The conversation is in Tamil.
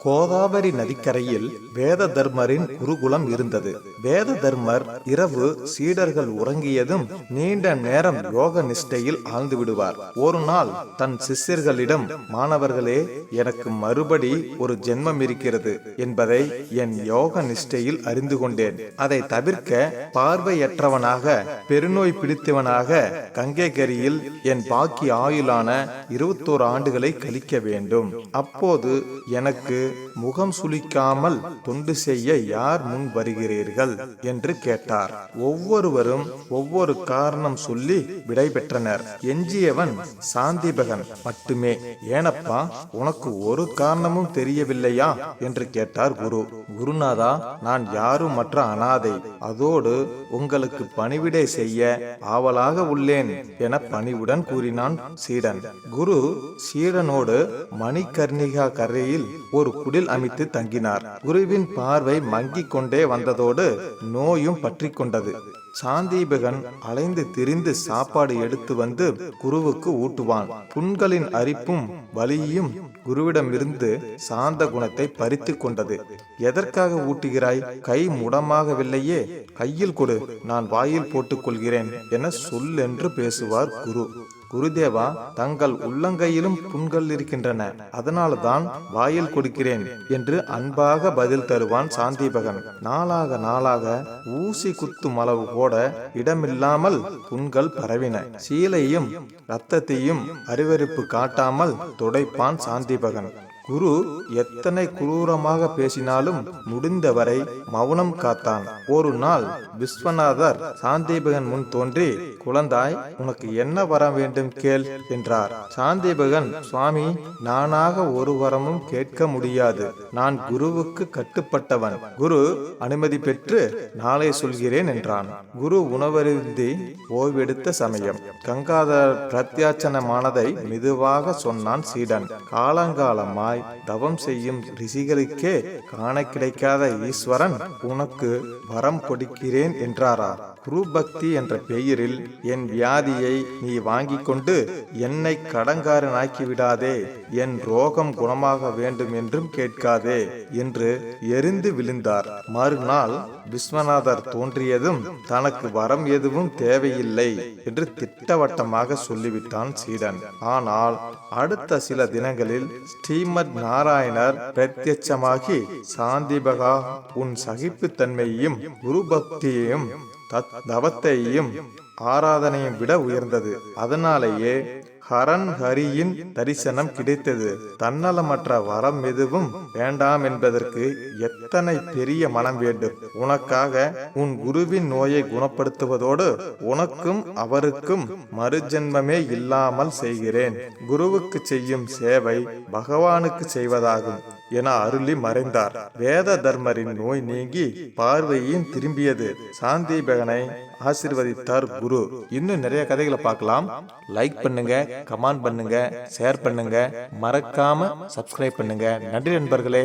கோதாவரி நதிக்கரையில் வேத தர்மரின் குருகுலம் இருந்தது. வேத தர்மர் இரவு சீடர்கள் உறங்கியதும் நீண்ட நேரம் யோக நிஷ்டையில் ஆழ்ந்து விடுவார் ஒரு நாள் தன் சிஷ்யர்களிடம் மாணவர்களே எனக்கு மறுபடி ஒரு ஜென்மம் இருக்கிறது என்பதை என் யோக நிஷ்டையில் அறிந்து கொண்டேன். அதை தவிர்க்க பார்வையற்றவனாக பெருநோய் பிடித்தவனாக கங்கைகரியில் என் பாக்கி ஆயுளான இருபத்தோரு ஆண்டுகளை கழிக்க வேண்டும். அப்போது எனக்கு முகம் சுளிக்காமல் தொண்டு செய்ய யார் முன் வருகிறீர்கள்? என்று கேட்டார். ஒவ்வொருவரும் ஒவ்வொரு காரணம் சொல்லி விடை பெற்றனர். எஞ்சியவன் சாந்திபகன். மட்டுமே. ஏனப்பா உனக்கு ஒரு காரணமும் தெரியவில்லையா? என்று கேட்டார் குரு. குருநாதா நான் யாரும் மற்ற அனாதை. அதோடு உங்களுக்கு பணிவிடை செய்ய ஆவலாக உள்ளேன் என பணிவுடன் கூறினான் சீடன். குரு சீடனோடு மணிகர்ணிகா கரையில் ஒரு குடில் அமைத்து தங்கினார். குருவின் பார்வை மங்கிக் கொண்டே வந்ததோடு நோயும் பற்றி கொண்டது. சாந்தீபகன் அலைந்து திரிந்து சாப்பாடு எடுத்து வந்து குருவுக்கு ஊட்டுவான். புண்களின் அரிப்பும் வலியும் குருவிடமிருந்து சாந்த குணத்தை பறித்து கொண்டது. எதற்காக ஊட்டுகிறாய்? கை முடமாகவில்லையே. கையில் கொடு. நான் வாயில் போட்டுக் கொள்கிறேன் என என்று பேசுவார் குரு. குருதேவா தங்கள் உள்ளங்கையிலும் புண்கள் இருக்கின்றன. அதனால்தான் வாயில் கொடுக்கிறேன் என்று அன்பாக பதில் தருவான் சாந்திபகன். நாளாக நாளாக ஊசி குத்தும் அளவு கூட இடமில்லாமல் புண்கள் பரவின. சீலையும் இரத்தத்தையும் அறிவறுப்பு காட்டாமல் துடைப்பான் சாந்திபகன். குரு எத்தனை குரூரமாக பேசினாலும் முடிந்தவரை மௌனம் காத்தான். ஒரு நாள் விஸ்வநாதர் சாந்தீபகன் முன் தோன்றி குழந்தாய் உனக்கு என்ன வரம் வேண்டும் கேள் என்றார். சாந்தீபகன் சுவாமி நானாக ஒரு வரமும் கேட்க முடியாது. நான் குருவுக்கு கட்டுப்பட்டவன். குரு அனுமதி பெற்று நாளை சொல்கிறேன் என்றான். குரு உணவருந்தி ஓய்வெடுத்த சமயம் கங்காதர் பிரத்யாச்சனமானதை மெதுவாக சொன்னான் சீடன். காலங்காலமாய் தவம் செய்யும் ரிஷிகளுக்கே காண கிடைக்காத ஈஸ்வரன் உனக்கு வரம் கொடுக்கிறேன் என்றாரா? குரு பக்தி என்ற பெயரில் என் வியாதியை நீ வாங்கிக் கொண்டு என்னை கடங்காரனாக்கி விடாதே என் ரோகம் குணமாக வேண்டும் என்றும் கேட்காதே என்று எரிந்து விழுந்தார். மறுநாள் விஸ்வநாதர் தோன்றியதும் தனக்கு வரம் எதுவும் தேவையில்லை என்று திட்டவட்டமாக சொல்லிவிட்டான் சீடன். ஆனால் அடுத்த சில தினங்களில் ஸ்ரீமத் நாராயணர் பிரத்யட்சமாகி சாந்திபகா உன் சகிப்புத்தன்மையையும் குரு பக்தியையும் தத் தவத்தையும் ஆராதனையும் விட உயர்ந்தது. அதனாலேயே ஹரன் ஹரியின் தரிசனம் கிடைத்தது. தன்னலமற்ற வரம் எதுவும் வேண்டாம் என்பதற்கு எத்தனை பெரிய மனம் வேண்டும்? உனக்காக உன் குருவின் நோயை குணப்படுத்துவதோடு உனக்கும் அவருக்கும் மறுஜென்மமே இல்லாமல் செய்கிறேன். குருவுக்கு செய்யும் சேவை பகவானுக்கு செய்வதாகும். என அருளி மறைந்தார். வேத தர்மரின் நோய் நீங்கி பார்வையும் திரும்பியது. சாந்திபகனை ஆசிர்வதித்தார் குரு. இன்னும் நிறைய கதைகளை பார்க்கலாம். லைக் பண்ணுங்க கமெண்ட் பண்ணுங்க ஷேர் பண்ணுங்க. மறக்காம சப்ஸ்கிரைப் பண்ணுங்க. நன்றி நண்பர்களே.